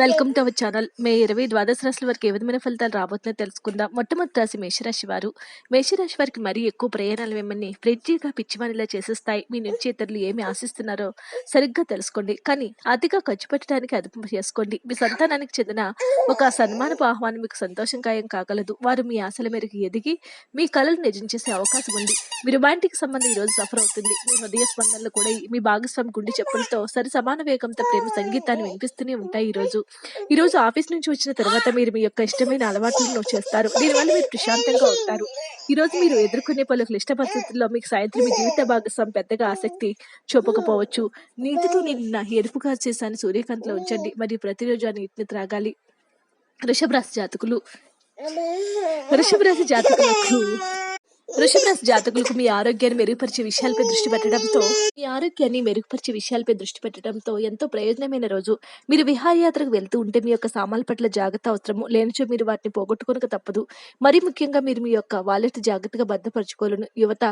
Welcome to our channel May ఇరవై ద్వాదశ రాశుల వారికి ఏ విధమైన ఫలితాలు రాబోతున్నాయో తెలుసుకుందాం. మొట్టమొదటి రాశి మేషరాశి వారు మేషరాశి వారికి మరీ ఎక్కువ ప్రయాణాలు మిమ్మల్ని ఫ్రెడ్జీగా పిచ్చివానిలా చేసేస్తాయి. మీ నుంచి ఇతరులు ఏమి ఆశిస్తున్నారో సరిగ్గా తెలుసుకోండి. కానీ అతిగా ఖర్చు పెట్టడానికి అదుపు చేసుకోండి. మీ సంతానానికి చెందిన ఒక సన్మానపు ఆహ్వానం మీకు సంతోషంకాయం కాగలదు. వారు మీ ఆశల మేరకు ఎదిగి మీ కళలు నిజం చేసే అవకాశం ఉంది. మీ రొమాంటిక్ సంబంధం ఈరోజు రోజు సఫర్ అవుతుంది. మీ హృదయ స్పందనలు కూడా మీ భాగస్వామి గుండె చెప్పులతో సరి సమాన వేగంతో ప్రేమ సంగీతాన్ని వినిపిస్తుంది వినిపిస్తూనే ఉంటాయి ఈ రోజు. ఈ రోజు ఆఫీస్ నుంచి వచ్చిన తర్వాత మీరు మీ యొక్క ఇష్టమైన అలవాట్లను చేస్తారు. దీనివల్ల మీరు ప్రశాంతంగా ఉంటారు. ఈ రోజు మీరు ఎదుర్కొనే పలు క్లిష్ట పరిస్థితుల్లో మీకు సాయంత్రం మీ జీవిత భాగస్వామి పెద్దగా ఆసక్తి చూపకపోవచ్చు. నీటితో నిన్న ఎరుపుగా చేశాను సూర్యకాంతిలో ఉంచండి. మరియు ప్రతిరోజు ఆ నీటిని త్రాగాలి. వృషభ రాశి జాతకులు. వృషభ రాశి జాతకులకు వృషభరాశి జాతకులకు మీ ఆరోగ్యాన్ని మెరుగుపరిచే విషయాలపై దృష్టి పెట్టడంతో మీ ఆరోగ్యాన్ని మెరుగుపరిచే విషయాలపై దృష్టి పెట్టడంతో ఎంతో ప్రయోజనమైన రోజు. మీరు విహారయాత్రకు వెళ్తూ ఉంటే మీ యొక్క సామాన్ల పట్ల జాగ్రత్త అవసరము. లేనిచో మీరు వాటిని పోగొట్టుకోనక తప్పదు. మరి ముఖ్యంగా మీరు మీ యొక్క వాలెట్ జాగ్రత్తగా భద్రపరచుకోవాలను యువత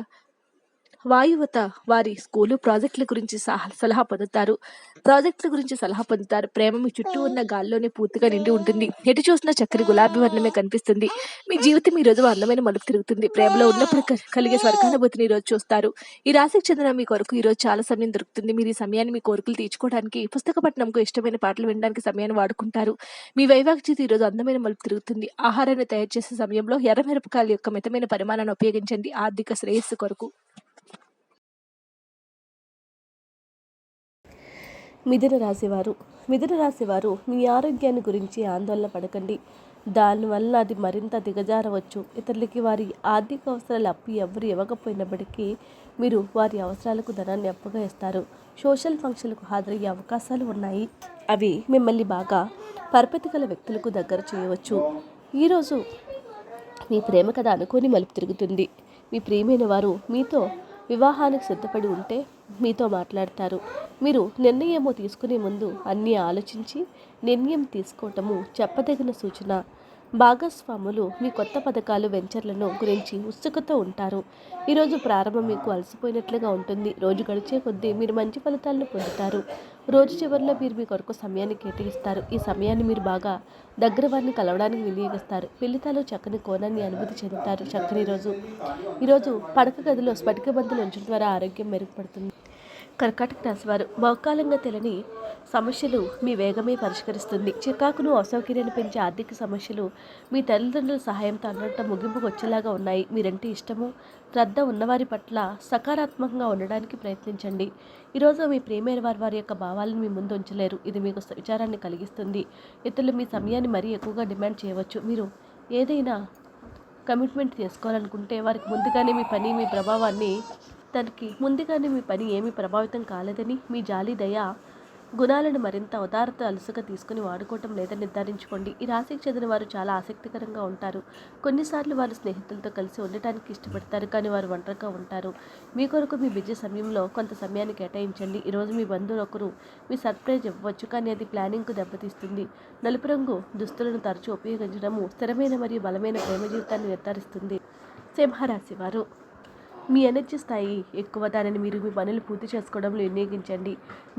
వాయువత వారి స్కూలు ప్రాజెక్టుల గురించి సహ- సలహా పొందుతారు. ప్రాజెక్టుల గురించి సలహా పొందుతారు. ప్రేమ మీ చుట్టూ ఉన్న గాల్లోనే పూర్తిగా నిండి ఉంటుంది. ఎటు చూసినా చక్కని గులాబీ వర్ణమే కనిపిస్తుంది. మీ జీవితం ఈ రోజు అందమైన మలుపు తిరుగుతుంది. ప్రేమలో ఉన్నప్పుడు కలిగే స్వర్గానుభూతిని ఈ రోజు చూస్తారు. ఈ రాశికి చెందిన మీ కొరకు ఈ రోజు చాలా సమయం దొరుకుతుంది. మీరు ఈ సమయాన్ని మీ కోరికలు తీర్చుకోవడానికి పుస్తక పట్టణంకు ఇష్టమైన పాటలు వినడానికి సమయాన్ని వాడుకుంటారు. మీ వైవాహిక జీవితం ఈ రోజు అందమైన మలుపు తిరుగుతుంది. ఆహారాన్ని తయారు చేసే సమయంలో ఎర్రమిరపకాయల యొక్క మితమైన పరిమాణాన్ని ఉపయోగించండి. ఆర్థిక శ్రేయస్సు కొరకు. మిథున రాశివారు. మిథున రాశివారు మీ ఆరోగ్యాన్ని గురించి ఆందోళన పడకండి. దానివల్ల అది మరింత దిగజారవచ్చు. ఇతరులకి వారి ఆర్థిక అవసరాలు అప్పు ఎవరు ఇవ్వకపోయినప్పటికీ మీరు వారి అవసరాలకు ధనాన్ని అప్పుగా ఇస్తారు సోషల్ ఫంక్షన్లకు హాజరయ్యే అవకాశాలు ఉన్నాయి. అవి మిమ్మల్ని బాగా పరపతి గల వ్యక్తులకు దగ్గర చేయవచ్చు. ఈరోజు మీ ప్రేమ కథ అనుకోని మలుపు తిరుగుతుంది. మీ ప్రియమైన వారు మీతో వివాహానికి సిద్ధపడి ఉంటే మీతో మాట్లాడతారు. మీరు నిర్ణయము తీసుకునే ముందు అన్నీ ఆలోచించి నిర్ణయం తీసుకోవటము చెప్పదగిన సూచన. భాగస్వాములు మీ కొత్త పథకాలు వెంచర్లను గురించి ఉత్సుకతో ఉంటారు. ఈరోజు ప్రారంభం మీకు అలసిపోయినట్లుగా ఉంటుంది. రోజు గడిచే కొద్దీ మీరు మంచి ఫలితాలను పొందుతారు. రోజు చివరిలో మీరు మీ కొరకు సమయాన్ని కేటాయిస్తారు. ఈ సమయాన్ని మీరు బాగా దగ్గర వారిని కలవడానికి వినియోగిస్తారు. పిల్లితాలు చక్కని కోణాన్ని అనుభూతి చెందుతారు. చక్కని రోజు. ఈరోజు పడక గదిలో స్ఫటిక బంతులు ఉంచడం ద్వారా ఆరోగ్యం మెరుగుపడుతుంది. కర్కాటక రాశివారు బహుకాలంగా తెలియని సమస్యలు మీ వేగమే పరిష్కరిస్తుంది. చికాకును అసౌకర్యాన్ని పెంచే ఆర్థిక సమస్యలు మీ తల్లిదండ్రుల సహాయంతో అన్నట్టు ముగింపుకు వచ్చేలాగా ఉన్నాయి. మీరంటే ఇష్టము. శ్రద్ధ ఉన్నవారి పట్ల సకారాత్మకంగా ఉండడానికి ప్రయత్నించండి. ఈరోజు మీ ప్రేమైన వారి వారి యొక్క భావాలను మీ ముందు ఉంచలేరు. ఇది మీకు విచారాన్ని కలిగిస్తుంది. ఇతరులు మీ సమయాన్ని మరీ ఎక్కువగా డిమాండ్ చేయవచ్చు. మీరు ఏదైనా కమిట్మెంట్ చేసుకోవాలనుకుంటే వారికి ముందుగానే మీ పని మీ ప్రభావాన్ని తనకి ముందుగానే మీ పని ఏమీ ప్రభావితం కాలేదని మీ జాలి దయ గుణాలను మరింత ఉదారత అలుసుగా తీసుకుని వాడుకోవటం లేదని నిర్ధారించుకోండి. ఈ రాశికి చెందిన వారు చాలా ఆసక్తికరంగా ఉంటారు. కొన్నిసార్లు వారు స్నేహితులతో కలిసి ఉండటానికి ఇష్టపడతారు కానీ వారు ఒంటరిగా ఉంటారు. మీ కొరకు మీ బిజీ సమయంలో కొంత సమయాన్ని కేటాయించండి. ఈరోజు మీ బంధువులు ఒకరు మీ సర్ప్రైజ్ ఇవ్వవచ్చు కానీ అది ప్లానింగ్కు దెబ్బతీస్తుంది. నలుపు రంగు దుస్తులను తరచూ ఉపయోగించడము స్థిరమైన మరియు బలమైన ప్రేమ జీవితాన్ని నిర్ధారిస్తుంది. సింహరాశి వారు మీ ఎనర్జీ స్థాయి ఎక్కువ దానిని మీరు మీ పనులు పూర్తి చేసుకోవడంలో వినియోగించండి.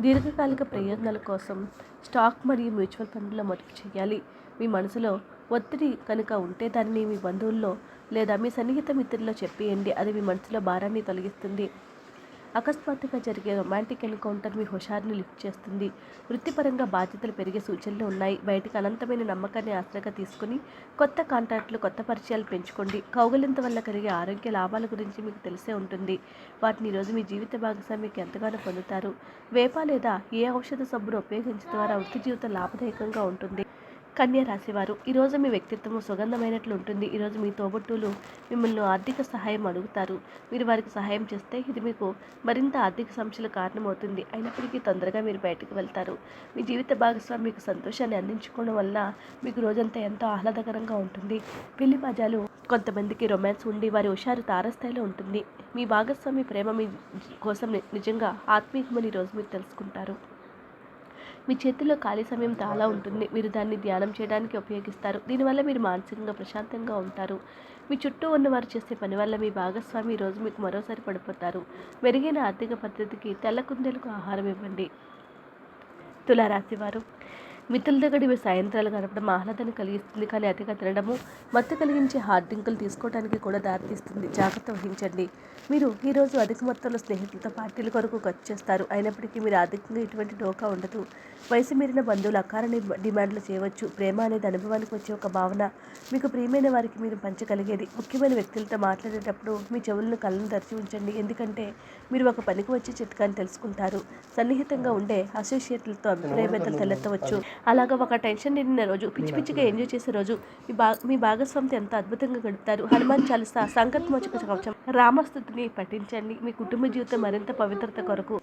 దీర్ఘకాలిక ప్రయోజనాల కోసం స్టాక్ మరియు మ్యూచువల్ ఫండ్లో మదుపు చేయాలి. మీ మనసులో ఒత్తిడి కనుక ఉంటే దానిని మీ బంధువుల్లో లేదా మీ సన్నిహిత మిత్రుల్లో చెప్పేయండి. అది మీ మనసులో భారాన్ని తొలగిస్తుంది. అకస్మాత్తుగా జరిగే రొమాంటిక్ ఎన్కౌంటర్ మీ హుషారుని లిఫ్ట్ చేస్తుంది. వృత్తిపరంగా బాధ్యతలు పెరిగే సూచనలు ఉన్నాయి. బయటికి అనంతమైన నమ్మకాన్ని ఆశ్రగా తీసుకుని కొత్త కాంటాక్ట్లు కొత్త పరిచయాలు పెంచుకోండి. కౌగలింత వల్ల కలిగే ఆరోగ్య లాభాల గురించి మీకు తెలిసే ఉంటుంది. వాటిని ఈరోజు మీ జీవిత భాగస్వామికి ఎంతగానో పొందుతారు. వేప లేదా ఏ ఔషధ సబ్బును ఉపయోగించడం ద్వారా వృత్తి జీవితం లాభదాయకంగా ఉంటుంది. కన్యా రాశివారు ఈరోజు మీ వ్యక్తిత్వం సుగంధమైనట్లు ఉంటుంది. ఈరోజు మీ తోబుట్టులు మిమ్మల్ని ఆర్థిక సహాయం అడుగుతారు. మీరు వారికి సహాయం చేస్తే ఇది మీకు మరింత ఆర్థిక సమస్యలు కారణమవుతుంది. అయినప్పటికీ తొందరగా మీరు బయటకు వెళ్తారు. మీ జీవిత భాగస్వామి మీకు సంతోషాన్ని అందించుకోవడం వల్ల మీకు రోజంతా ఎంతో ఆహ్లాదకరంగా ఉంటుంది. పెళ్ళి మజాలు కొంతమందికి రొమాన్స్ ఉండి వారి హుషారు తారస్థాయిలో ఉంటుంది. మీ భాగస్వామి ప్రేమ మీ కోసం నిజంగా ఆత్మీయమని ఈరోజు మీరు తెలుసుకుంటారు. మీ చేతిలో ఖాళీ సమయం చాలా ఉంటుంది. మీరు దాన్ని ధ్యానం చేయడానికి ఉపయోగిస్తారు. దీనివల్ల మీరు మానసికంగా ప్రశాంతంగా ఉంటారు. మీ చుట్టూ ఉన్నవారు చేసే పని వల్ల మీ భాగస్వామి ఈరోజు రోజు మీకు మరోసారి పడిపోతారు. మెరుగైన ఆర్థిక పద్ధతికి తెల్ల కుందేలకు ఆహారం ఇవ్వండి. తులారాశి వారు మిత్రులతో గడిపే సాయంత్రాలు గడపడం ఆహ్లాదాన్ని కలిగిస్తుంది. కానీ అతిగా తినడము మత్తు కలిగించే హార్డ్ డ్రింకులు తీసుకోవడానికి కూడా దారితీస్తుంది. జాగ్రత్త వహించండి. మీరు ఈరోజు అధిక మొత్తంలో స్నేహితులతో పార్టీల కొరకు ఖర్చు చేస్తారు. అయినప్పటికీ మీరు ఆర్థికంగా ఎటువంటి డోకా ఉండదు. వయసు మీరిన బంధువులు అకారణ డిమాండ్లు చేయవచ్చు. ప్రేమ అనేది అనుభవానికి వచ్చే ఒక భావన. మీకు ప్రియమైన వారికి మీరు పంచగలిగేది ముఖ్యమైన వ్యక్తులతో మాట్లాడేటప్పుడు మీ చెవులను కళ్ళను తెరిచి ఉంచండి. ఎందుకంటే మీరు ఒక పనికి వచ్చే చిట్కాన్ని తెలుసుకుంటారు. సన్నిహితంగా ఉండే అసోసియేట్లతో అభిప్రాయ తలెత్తవచ్చు. అలాగా ఒక టెన్షన్ నిండిన రోజు పిచ్చి పిచ్చిగా ఎంజాయ్ చేసే రోజు మీ బా మీ భాగస్వామితో ఎంత అద్భుతంగా గడుపుతారు? హనుమాన్ చాలీసా సంకటమోచక కవచం రామస్థుతిని పఠించండి. మీ కుటుంబ జీవితం మరింత పవిత్రత కొరకు.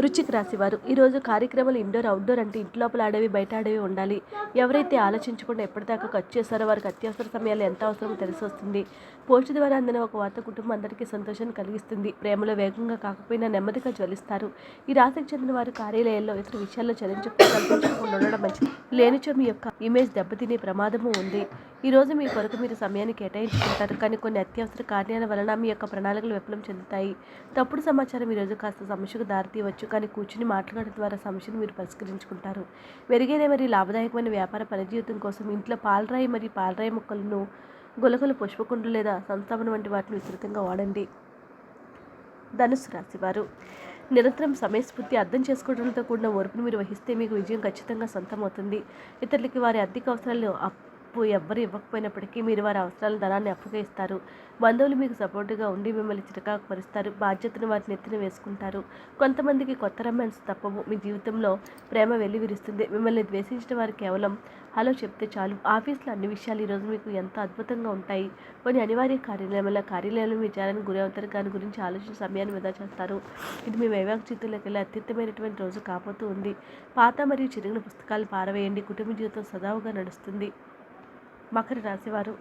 రుచికి రాసేవారు. ఈరోజు కార్యక్రమాలు ఇండోర్ అవుట్డోర్ అంటే ఇంటి లోపల ఆడేవి బయట ఆడేవి ఉండాలి. ఎవరైతే ఆలోచించకుండా ఎప్పటిదాకా ఖర్చు చేస్తారో వారికి అత్యవసర సమయాలు ఎంత అవసరమో తెలిసి వస్తుంది. పోస్ట్ ద్వారా అందిన ఒక వార్త కుటుంబం అందరికీ సంతోషాన్ని కలిగిస్తుంది. ప్రేమలో వేగంగా కాకపోయినా నెమ్మదిగా జ్వలిస్తారు. ఈ రాశికి చెందిన వారు కార్యాలయాల్లో ఇతర విషయాల్లో చలించకుండా ఉండడం మంచిది. లేనిచో మీ యొక్క ఇమేజ్ దెబ్బతినే ప్రమాదము ఉంది. ఈ రోజు మీ కొరకు మీరు సమయాన్ని కేటాయించుకుంటారు. కానీ కొన్ని అత్యవసర కార్యాల వలన మీ యొక్క ప్రణాళికలు విఫలం చెందుతాయి. తప్పుడు సమాచారం ఈ రోజు కాస్త సమస్యకు దారితీయవచ్చు. కానీ కూర్చుని మాట్లాడడం ద్వారా సమస్యను మీరు పరిష్కరించుకుంటారు. మెరుగైన మరియు లాభదాయకమైన వ్యాపార పనిజీవితం కోసం ఇంట్లో పాలరాయి మరియు పాలరాయి మొక్కలను గులకలు పుష్పకుండ్లు లేదా సంస్థాపన వంటి వాటిని విస్తృతంగా వాడండి. ధనుసు రాశివారు నిరంతరం సమయస్ఫూర్తి అర్థం చేసుకోవడంతో కూడిన ఓర్పును మీరు వహిస్తే మీకు విజయం ఖచ్చితంగా సొంతమవుతుంది. ఇతరులకి వారి ఆర్థిక అవసరాలు అప్పు ఎవ్వరు ఇవ్వకపోయినప్పటికీ మీరు వారి అవసరాల ధనాన్ని అప్పుగా ఇస్తారు బంధువులు మీకు సపోర్టుగా ఉండి మిమ్మల్ని చిరకాకు పరుస్తారు బాధ్యతను వారి నెత్తిన వేసుకుంటారు. కొంతమందికి కొత్త రొమాన్స్ తప్పవు. మీ జీవితంలో ప్రేమ వెల్లివిరుస్తుంది. మిమ్మల్ని ద్వేషించిన వారు కేవలం హలో చెప్తే చాలు. ఆఫీస్లో అన్ని విషయాలు ఈరోజు మీకు ఎంత అద్భుతంగా ఉంటాయి. కొన్ని అనివార్య కార్యాలయం వల్ల కార్యాలయంలో విచారానికి గురి అవుతారు. దాని గురించి ఆలోచన సమయాన్ని వృధా చేస్తారు. ఇది మీ వైవాహిక జీవితంలోకి వెళ్ళి అత్యుత్తమైనటువంటి రోజు కాబోతూ ఉంది. పాత మరియు చిరిగిన పుస్తకాలు పారవేయండి. కుటుంబ జీవితం సదావుగా నడుస్తుంది. మకర రాశివారు.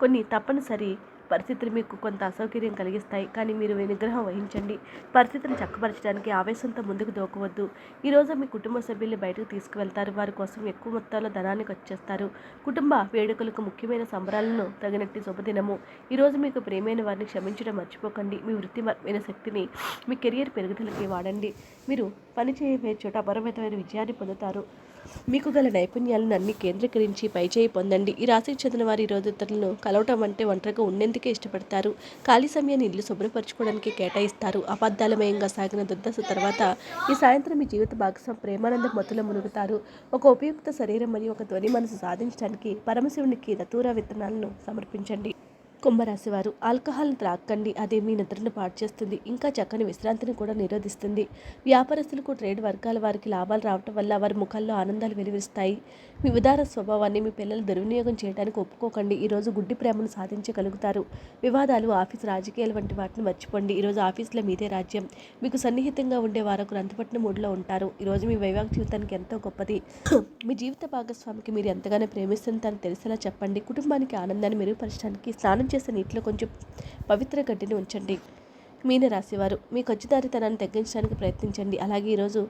కొన్ని తప్పనిసరి పరిస్థితులు మీకు కొంత అసౌకర్యం కలిగిస్తాయి. కానీ మీరు నిగ్రహం వహించండి. పరిస్థితిని చక్కపరచడానికి ఆవేశంతో ముందుకు దూకవద్దు. ఈరోజు మీ కుటుంబ సభ్యుల్ని బయటకు తీసుకువెళ్తారు. వారి కోసం ఎక్కువ మొత్తంలో ధనాన్ని ఖర్చు చేస్తారు. కుటుంబ వేడుకలకు ముఖ్యమైన సంబరాలను తగినట్టు శుభదినము. ఈరోజు మీకు ప్రేమైన వారిని క్షమించడం మర్చిపోకండి. మీ వృత్తిపరమైన శక్తిని మీ కెరియర్ పెరుగుదలకి వాడండి. మీరు పని చేయబోయే చోట అపరిమితమైన విజయాన్ని పొందుతారు. మీకు గల నైపుణ్యాలను అన్ని కేంద్రీకరించి పైచేయి పొందండి. ఈ రాశికి చెందిన వారి ఈ రోజు ఇతరులను కలవటం అంటే ఒంటరిగా ఉండేందుకే ఇష్టపడతారు. ఖాళీ సమయాన్ని ఇల్లు శుభ్రపరచుకోవడానికి కేటాయిస్తారు. అబద్ధాలమయంగా సాగిన దుర్దశ తర్వాత ఈ సాయంత్రం మీ జీవిత భాగస్వామి ప్రేమానంద మత్తులో మునుగుతారు. ఒక ఉపయుక్త శరీరం మరియు ఒక ధ్వని మనసు సాధించడానికి పరమశివునికి దతూర విత్తనాలను సమర్పించండి. కుంభరాశి వారు ఆల్కహాల్ని త్రాక్కండి అదే మీ నిద్రను పాటు చేస్తుంది ఇంకా చక్కని విశ్రాంతిని కూడా నిరోధిస్తుంది. వ్యాపారస్తులకు ట్రేడ్ వర్గాల వారికి లాభాలు రావటం వల్ల వారి ముఖాల్లో ఆనందాలు వెలువరిస్తాయి మీ ఉదార స్వభావాన్ని మీ పిల్లలు దుర్వినియోగం చేయడానికి ఒప్పుకోకండి ఈరోజు గుడ్డి ప్రేమను సాధించగలుగుతారు. వివాదాలు ఆఫీస్ రాజకీయాలు వంటి వాటిని మర్చిపోండి ఈరోజు ఆఫీసులో మీదే రాజ్యం. మీకు సన్నిహితంగా ఉండే వారు అంతుపట్టిన మూడ్లో ఉంటారు. ఈరోజు మీ వైవాహిక జీవితానికి ఎంతో గొప్పది. మీ జీవిత భాగస్వామికి మీరు ఎంతగానో ప్రేమిస్తుందని తెలిసేలా చెప్పండి. కుటుంబానికి ఆనందాన్ని మెరుగుపరచడానికి స్నానం చేసిన నీటిలో కొంచెం పవిత్ర గడ్డిని ఉంచండి. మీనరాశివారు. మీ ఖచ్చిదారితనాన్ని తగ్గించడానికి ప్రయత్నించండి. అలాగే ఈరోజు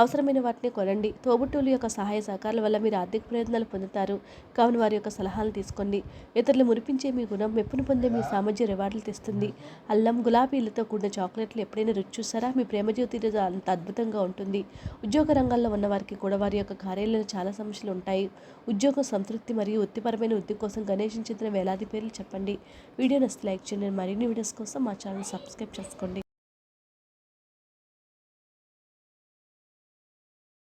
అవసరమైన వాటిని కొనండి. తోబుట్టువుల యొక్క సహాయ సహకారాల వల్ల మీరు ఆర్థిక ప్రయోజనాలు పొందుతారు. కావున వారి యొక్క సలహాలు తీసుకోండి. ఇతరులు మురిపించే మీ గుణం మెప్పును పొందే మీ సామర్థ్య రివార్డులు తెస్తుంది. అల్లం గులాబీలతో కూడిన చాక్లెట్లు ఎప్పుడైనా రుచి చూసారా మీ ప్రేమ జ్యోతి ఈరోజు అంత అద్భుతంగా ఉంటుంది. ఉద్యోగ రంగాల్లో ఉన్న వారికి కూడా వారి యొక్క కార్యాలయంలో చాలా సమస్యలు ఉంటాయి. ఉద్యోగ సంతృప్తి మరియు వృత్తిపరమైన వృద్ధి కోసం గణేష్ చెందిన వేలాది పేర్లు చెప్పండి. వీడియో నచ్చితే లైక్ చేయండి. మరిన్ని వీడియోస్ కోసం మా ఛానల్ సబ్స్క్రైబ్ చేసుకోండి.